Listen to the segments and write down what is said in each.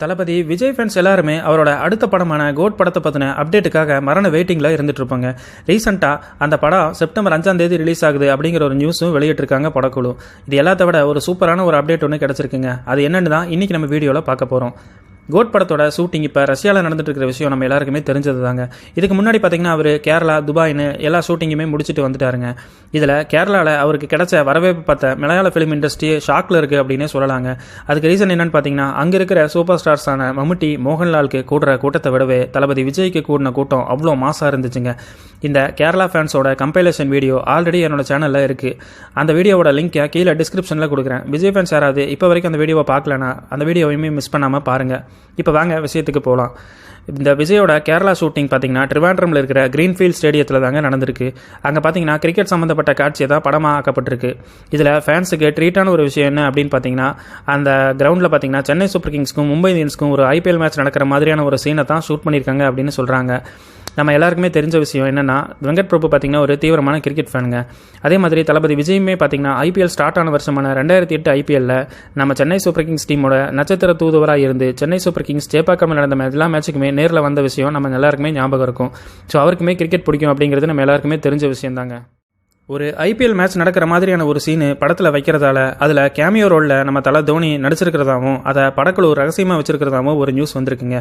தளபதி Vijay fans எல்லாருமே அவரோட அடுத்த படமான கோட் படத்தை பற்றின அப்டேட்டுக்காக மரண வெயிட்டிங்கில் இருந்துட்டு இருப்பாங்க. ரீசெண்டாக அந்த படம் செப்டம்பர் அஞ்சாம் தேதி ரிலீஸ் ஆகுது அப்படிங்கிற ஒரு நியூஸும் வெளியிட்டிருக்காங்க படக்குழு. இது எல்லாத்த விட ஒரு சூப்பரான ஒரு அப்டேட் ஒன்று கிடச்சிருக்குங்க. அது என்னென்னு தான் இன்றைக்கி நம்ம வீடியோவில் பார்க்க போகிறோம் கோட் படத்தோட ஷூட்டிங் இப்போ ரஷ்யாவில் நடந்துட்டு இருக்கிற விஷயம் நம்ம எல்லாருக்குமே தெரிஞ்சது தாங்க இதுக்கு முன்னாடி பார்த்தீங்கன்னா அவர் கேரளா துபாய்னு எல்லா ஷூட்டிங்குமே முடிச்சுட்டு வந்துட்டாருங்க. இதில் கேரளாவில் அவருக்கு கிடைச்ச வரவேற்பு பார்த்த மலையாள ஃபிலிம் இண்டஸ்ட்ரி ஷாக்கில் இருக்குது அப்படின்னே சொல்லலாங்க. அதுக்கு ரீசன் என்னென்னு பார்த்தீங்கன்னா அங்கே இருக்கிற சூப்பர் ஸ்டார்ஸான மம்முட்டி மோகன்லாலுக்கு கூடுற கூட்டத்தை விடவே தளபதி விஜய்க்கு கூடின கூட்டம் அவ்வளோ மாசாக இருந்துச்சுங்க. இந்த கேரளா ஃபேன்ஸோட கம்பைலேஷன் வீடியோ ஆல்ரெடி என்னோட சேனலில் இருக்குது அந்த வீடியோவோட லிங்க்கை கீழே டிஸ்கிரிப்ஷனில் கொடுக்குறேன். விஜய் ஃபேன்ஸ் யாராவது இப்போ வரைக்கும் அந்த வீடியோவை பார்க்கலனா அந்த வீடியோவையுமே மிஸ் பண்ணாமல் பாருங்கள் இப்போ வாங்க விஷயத்துக்கு போகலாம் இந்த விஜயோட கேரளா ஷூட்டிங் பார்த்தீங்கன்னா ட்ரிவாண்ட்ரமில் இருக்கிற க்ரீன்ஃபீல்ட் ஸ்டேடியத்தில் தாங்க நடந்திருக்கு. அங்கே பார்த்தீங்கன்னா கிரிக்கெட் சம்மந்தப்பட்ட காட்சியை தான் படமாக ஆக்கப்பட்டிருக்கு. இதில் ஃபேன்ஸுக்கு ட்ரீட்டான ஒரு விஷயம் என்ன அப்படின்னு பார்த்தீங்கன்னா அந்த கிரவுண்டில் பார்த்தீங்கன்னா சென்னை சூப்பர் கிங்ஸ்க்கும் மும்பை இந்தியன்ஸ்க்கும் ஒரு ஐபிஎல் மேட்ச் நடக்கிற மாதிரியான ஒரு சீனை தான் ஷூட் பண்ணியிருக்காங்க அப்படின்னு சொல்கிறாங்க நம்ம எல்லாருக்குமே தெரிஞ்ச விஷயம் என்னன்னா வெங்கட் பிரபு பார்த்தீங்கன்னா ஒரு தீவிரமான கிரிக்கெட் ஃபேனுங்க அதே மாதிரி தளபதி விஜயுமே பார்த்தீங்கன்னா ஐபிஎல் ஸ்டார்ட் ஆன வருஷமான ரெண்டாயிரத்தி எட்டு ஐபிஎல்ல நம்ம சென்னை சூப்பர் கிங்ஸ் டீமோட நட்சத்திர தூதுவராக இருந்து சென்னை சூப்பர் கிங்ஸ் சேப்பாக்கம் நடந்த எல்லா மேட்சுக்குமே நேரில் வந்த விஷயம் நம்ம எல்லாருக்குமே ஞாபகம் இருக்கும். ஸோ அவருக்குமே கிரிக்கெட் பிடிக்கும் அப்படிங்கிறது நம்ம எல்லாருக்குமே தெரிஞ்ச விஷயம் தாங்க ஒரு ஐபிஎல் மேட்ச் நடக்கிற மாதிரியான ஒரு சீனு படத்தில் வைக்கிறதால அதில் கேமியோ ரோலில் நம்ம தலை தோனி நடிச்சிருக்கிறதாவும் அதை படக்குழு ரகசியமாக வச்சிருக்கிறதாவும் ஒரு நியூஸ் வந்திருக்குங்க.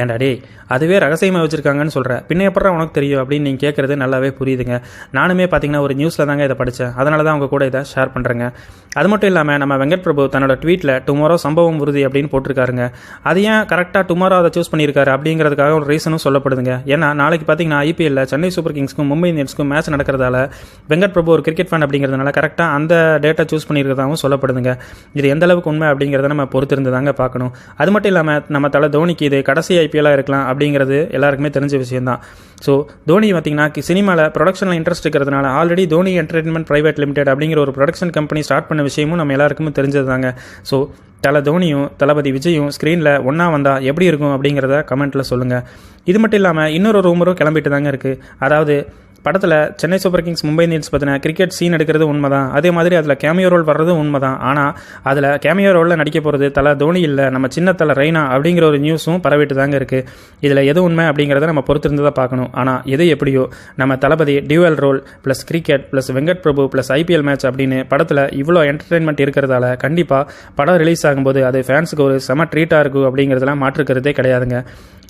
ஏன்டா டே அதுவே ரகசியமாக வச்சிருக்காங்கன்னு சொல்கிறேன் பின்ன எப்பறம் உனக்கு தெரியும் அப்படின்னு நீங்கள் கேட்குறது நல்லாவே புரியுதுங்க. நானுமே பார்த்தீங்கன்னா ஒரு நியூஸில் தாங்க இதை படித்தேன் அதனால தான் அவங்க கூட இதை ஷேர் பண்ணுறேங்க அது மட்டும் இல்லாமல் நம்ம வெங்கட் பிரபு தன்னோட ட்வீட்டில் டுமாரோ சம்பவம் உறுதி அப்படின்னு போட்டிருக்காருங்க. அது ஏன் கரெக்டாக டுமாரோ அதை சூஸ் பண்ணியிருக்காரு அப்படிங்கிறதுக்காக ஒரு ரீசனும் சொல்லப்படுதுங்க. ஏன்னா நாளைக்கு பார்த்தீங்கன்னா ஐபிஎல்ல சென்னை சூப்பர் கிங்ஸ்க்கும் மும்பை இந்தியன்ஸ்க்கும் மேட்ச் நடக்கிறதால வெங்கட் பிரபு ஒரு கிரிக்கெட் ஃபேன் அப்படிங்கிறதுனால கரெக்டாக அந்த டேட்டா சூஸ் பண்ணியிருக்கிறதாகவும் சொல்லப்படுதுங்க. இது எந்த அளவுக்கு உண்மை அப்படிங்கிறத நம்ம பொறுத்திருந்து தாங்க பார்க்கணும். அது மட்டும் இல்லாமல் நம்ம தலை தோனிக்கு இது கடைசி ஐபிஎல்லாக இருக்கலாம் அப்படிங்கிறது எல்லாருக்குமே தெரிஞ்ச விஷயம் தான் ஸோ தோனி பார்த்தீங்கன்னா சினிமாவில் ப்ரொடக்ஷனில் இன்ட்ரெஸ்ட் இருக்கிறதுனால already Dhoni entertainment private limited அப்படிங்கிற ஒரு ப்ரொடக்ஷன் கம்பெனி ஸ்டார்ட் பண்ண விஷயமும் நம்ம எல்லாருக்குமே தெரிஞ்சது தாங்க ஸோ தலை தோனியும் தளபதி விஜயும் ஸ்க்ரீனில் ஒன்றா வந்தால் எப்படி இருக்கும் அப்படிங்கிறத கமெண்ட்டில் சொல்லுங்கள் இது மட்டும் இல்லாமல் இன்னொரு ரூமரும் கிளம்பிட்டு தாங்க இருக்குது அதாவது படத்தில் Chennai Super Kings Mumbai Indians பற்றின கிரிக்கெட் சீன் எடுக்கிறது உண்மை தான் அதே மாதிரி அதில் கேமியோ ரோல் வர்றது உண்மை தான் ஆனால் அதில் கேமியோ ரோலில் நடிக்க போகிறது தலை தோனி இல்லை நம்ம சின்ன தலை ரெய்னா அப்படிங்கிற ஒரு நியூஸும் பரவிட்டு தாங்க இருக்குது இதில் எது உண்மை அப்படிங்கிறத நம்ம பொறுத்திருந்து தான் பார்க்கணும். ஆனால் எது எப்படியோ நம்ம Thalapathy dual role plus cricket plus Venkat Prabhu plus IPL match அப்படின்னு படத்தில் இவ்வளோ என்டர்டைன்மெண்ட் இருக்கிறதால கண்டிப்பாக படம் ரிலீஸ் ஆகும்போது அது ஃபேன்ஸுக்கு ஒரு செம ட்ரீட்டாக இருக்கும் அப்படிங்கிறதுலாம் மாற்றுக்கிறதே கிடையாதுங்க.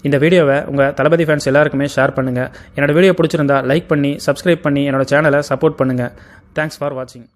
இந்த வீடியோவை உங்கள் தளபதி ஃபேன்ஸ் எல்லாருக்குமே ஷேர் பண்ணுங்கள் என்னோடய வீடியோ பிடிச்சிருந்தா லைக் பண்ணி சப்ஸ்கிரைப் பண்ணி என்னோடய சேனலை சப்போர்ட் பண்ணுங்கள் தேங்க்ஸ் ஃபார் வாட்சிங்